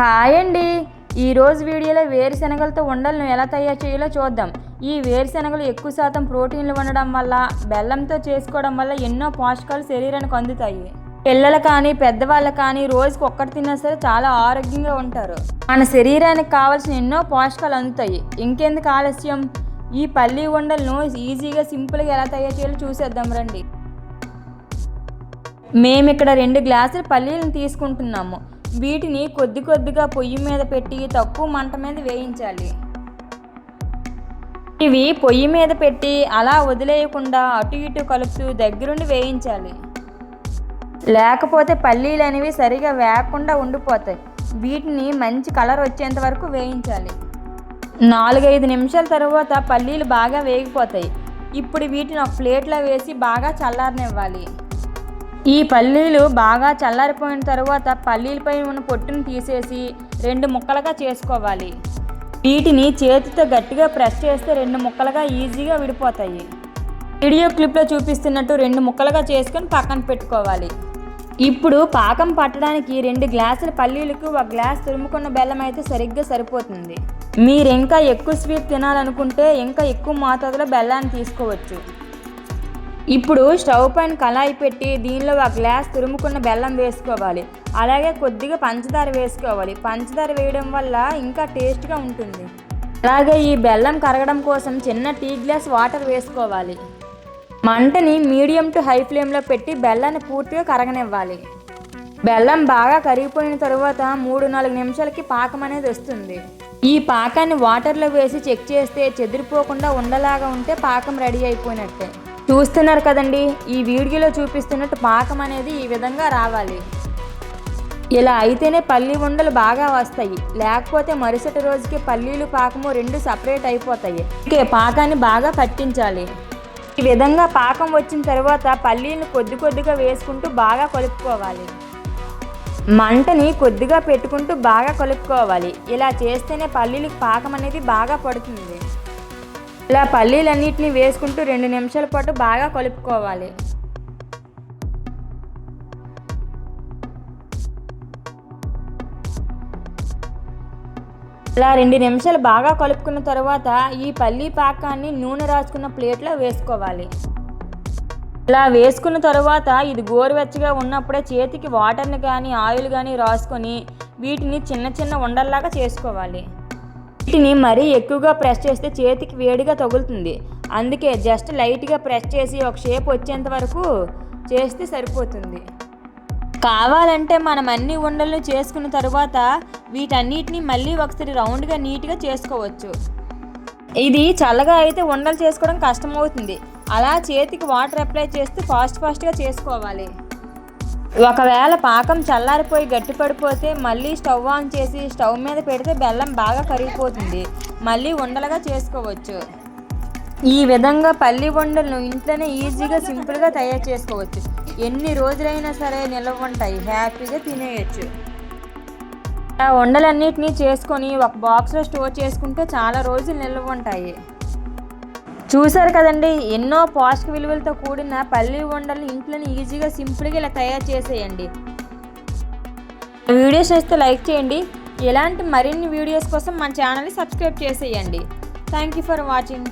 Hi అండి. ఈరోజు వీడియోలో వేరుశనగలతో ఉండలను ఎలా తయారు చేయాలో చూద్దాం. ఈ వేరుశనగలు ఎక్కువ శాతం ప్రోటీన్లు ఉండడం వల్ల బెల్లంతో చేసుకోవడం వల్ల ఎన్నో పోషకాలు శరీరానికి అందుతాయి. పిల్లలు కానీ పెద్దవాళ్ళు కానీ రోజుకి ఒక్కటి తిన్నా సరే చాలా ఆరోగ్యంగా ఉంటారు. మన శరీరానికి కావాల్సిన ఎన్నో పోషకాలు అందుతాయి. ఇంకెందుకు ఆలస్యం? ఈ పల్లి ఉండలను ఈజీగా సింపుల్గా ఎలా తయారు చేయాలో చూసేద్దాం రండి. మేము ఇక్కడ రెండు గ్లాసుల పల్లీలను తీసుకుంటున్నాము. వీటిని కొద్ది కొద్దిగా పొయ్యి మీద పెట్టి తక్కువ మంట మీద వేయించాలి. ఇవి పొయ్యి మీద పెట్టి అలా వదిలేయకుండా అటు ఇటు కలుపుతూ దగ్గరుండి వేయించాలి. లేకపోతే పల్లీలు అనేవి సరిగా వేయకుండా ఉండిపోతాయి. వీటిని మంచి కలర్ వచ్చేంత వరకు వేయించాలి. నాలుగైదు నిమిషాల తర్వాత పల్లీలు బాగా వేగిపోతాయి. ఇప్పుడు వీటిని ఒక ప్లేట్లో వేసి బాగా చల్లారనివ్వాలి. ఈ పల్లీలు బాగా చల్లారిపోయిన తర్వాత పల్లీలపై ఉన్న పొట్టును తీసేసి రెండు ముక్కలుగా చేసుకోవాలి. వీటిని చేతితో గట్టిగా ప్రెస్ చేస్తే రెండు ముక్కలుగా ఈజీగా విడిపోతాయి. వీడియో క్లిప్లో చూపిస్తున్నట్టు రెండు ముక్కలుగా చేసుకొని పక్కన పెట్టుకోవాలి. ఇప్పుడు పాకం పట్టడానికి రెండు గ్లాసుల పల్లీలకు ఒక గ్లాస్ తురుముకున్న బెల్లం అయితే సరిగ్గా సరిపోతుంది. మీరు ఇంకా ఎక్కువ స్వీట్ తినాలనుకుంటే ఇంకా ఎక్కువ మోతాదులో బెల్లాన్ని తీసుకోవచ్చు. ఇప్పుడు స్టవ్ పైన కళాయి పెట్టి దీనిలో ఒక గ్లాస్ తురుముకున్న బెల్లం వేసుకోవాలి. అలాగే కొద్దిగా పంచదార వేసుకోవాలి. పంచదార వేయడం వల్ల ఇంకా టేస్ట్గా ఉంటుంది. అలాగే ఈ బెల్లం కరగడం కోసం చిన్న టీ గ్లాస్ వాటర్ వేసుకోవాలి. మంటని మీడియం టు హై ఫ్లేమ్లో పెట్టి బెల్లాన్ని పూర్తిగా కరగనివ్వాలి. బెల్లం బాగా కరిగిపోయిన తర్వాత మూడు నాలుగు నిమిషాలకి పాకం అనేది వస్తుంది. ఈ పాకాన్ని వాటర్లో వేసి చెక్ చేస్తే చెదిరిపోకుండా ఉండలాగా ఉంటే పాకం రెడీ అయిపోయినట్టే. చూస్తున్నారు కదండి. ఈ వీడియోలో చూపిస్తున్నట్టు పాకం అనేది ఈ విధంగా రావాలి. ఇలా అయితేనే పల్లి ఉండలు బాగా వస్తాయి. లేకపోతే మరుసటి రోజుకి పల్లీలు పాకము రెండు సపరేట్ అయిపోతాయి. ఇంకే పాకాన్ని బాగా పట్టించాలి. ఈ విధంగా పాకం వచ్చిన తర్వాత పల్లీలను కొద్ది కొద్దిగా వేసుకుంటూ బాగా కలుపుకోవాలి. మంటని కొద్దిగా పెట్టుకుంటూ బాగా కలుపుకోవాలి. ఇలా చేస్తేనే పల్లీలకు పాకం అనేది బాగా పడుతుంది. ఇలా పల్లీలన్నిటిని వేసుకుంటూ రెండు నిమిషాల పాటు బాగా కలుపుకోవాలి. ఇలా రెండు నిమిషాలు బాగా కలుపుకున్న తర్వాత ఈ పల్లీ పాకాన్ని నూనె రాసుకున్న ప్లేట్లో వేసుకోవాలి. ఇలా వేసుకున్న తర్వాత ఇది గోరువెచ్చగా ఉన్నప్పుడే చేతికి వాటర్ని కానీ ఆయిల్ కానీ రాసుకొని వీటిని చిన్న చిన్న ఉండల్లాగా చేసుకోవాలి. వీటిని మరీ ఎక్కువగా ప్రెస్ చేస్తే చేతికి వేడిగా తగులుతుంది. అందుకే జస్ట్ లైట్గా ప్రెస్ చేసి ఒక షేప్ వచ్చేంత వరకు చేస్తే సరిపోతుంది. కావాలంటే మనం అన్ని ఉండలను చేసుకున్న తర్వాత వీటన్నిటిని మళ్ళీ ఒకసారి రౌండ్గా నీట్గా చేసుకోవచ్చు. ఇది చల్లగా అయితే ఉండలు చేసుకోవడం కష్టమవుతుంది. అలా చేతికి వాటర్ అప్లై చేస్తూ ఫాస్ట్ ఫాస్ట్గా చేసుకోవాలి. ఒకవేళ పాకం చల్లారిపోయి గట్టి పడిపోతే మళ్ళీ స్టవ్ ఆన్ చేసి స్టవ్ మీద పెడితే బెల్లం బాగా కరిగిపోతుంది. మళ్ళీ ఉండలుగా చేసుకోవచ్చు. ఈ విధంగా పల్లి ఉండలను ఇంట్లోనే ఈజీగా సింపుల్గా తయారు చేసుకోవచ్చు. ఎన్ని రోజులైనా సరే నిల్వ ఉంటాయి. హ్యాపీగా తినేయచ్చు. ఆ ఉండలన్నిటినీ చేసుకొని ఒక బాక్స్లో స్టోర్ చేసుకుంటే చాలా రోజులు నిల్వ ఉంటాయి. చూశారు కదండి ఎన్నో పోషక విలువలతో కూడిన పల్లి వండలు ఇంట్లోనే ఈజీగా సింపుల్గా ఇలా తయారు చేసేయండి. వీడియోస్ చేస్తే లైక్ చేయండి. ఇలాంటి మరిన్ని వీడియోస్ కోసం మన ఛానల్ని సబ్స్క్రైబ్ చేసేయండి. Thank you for watching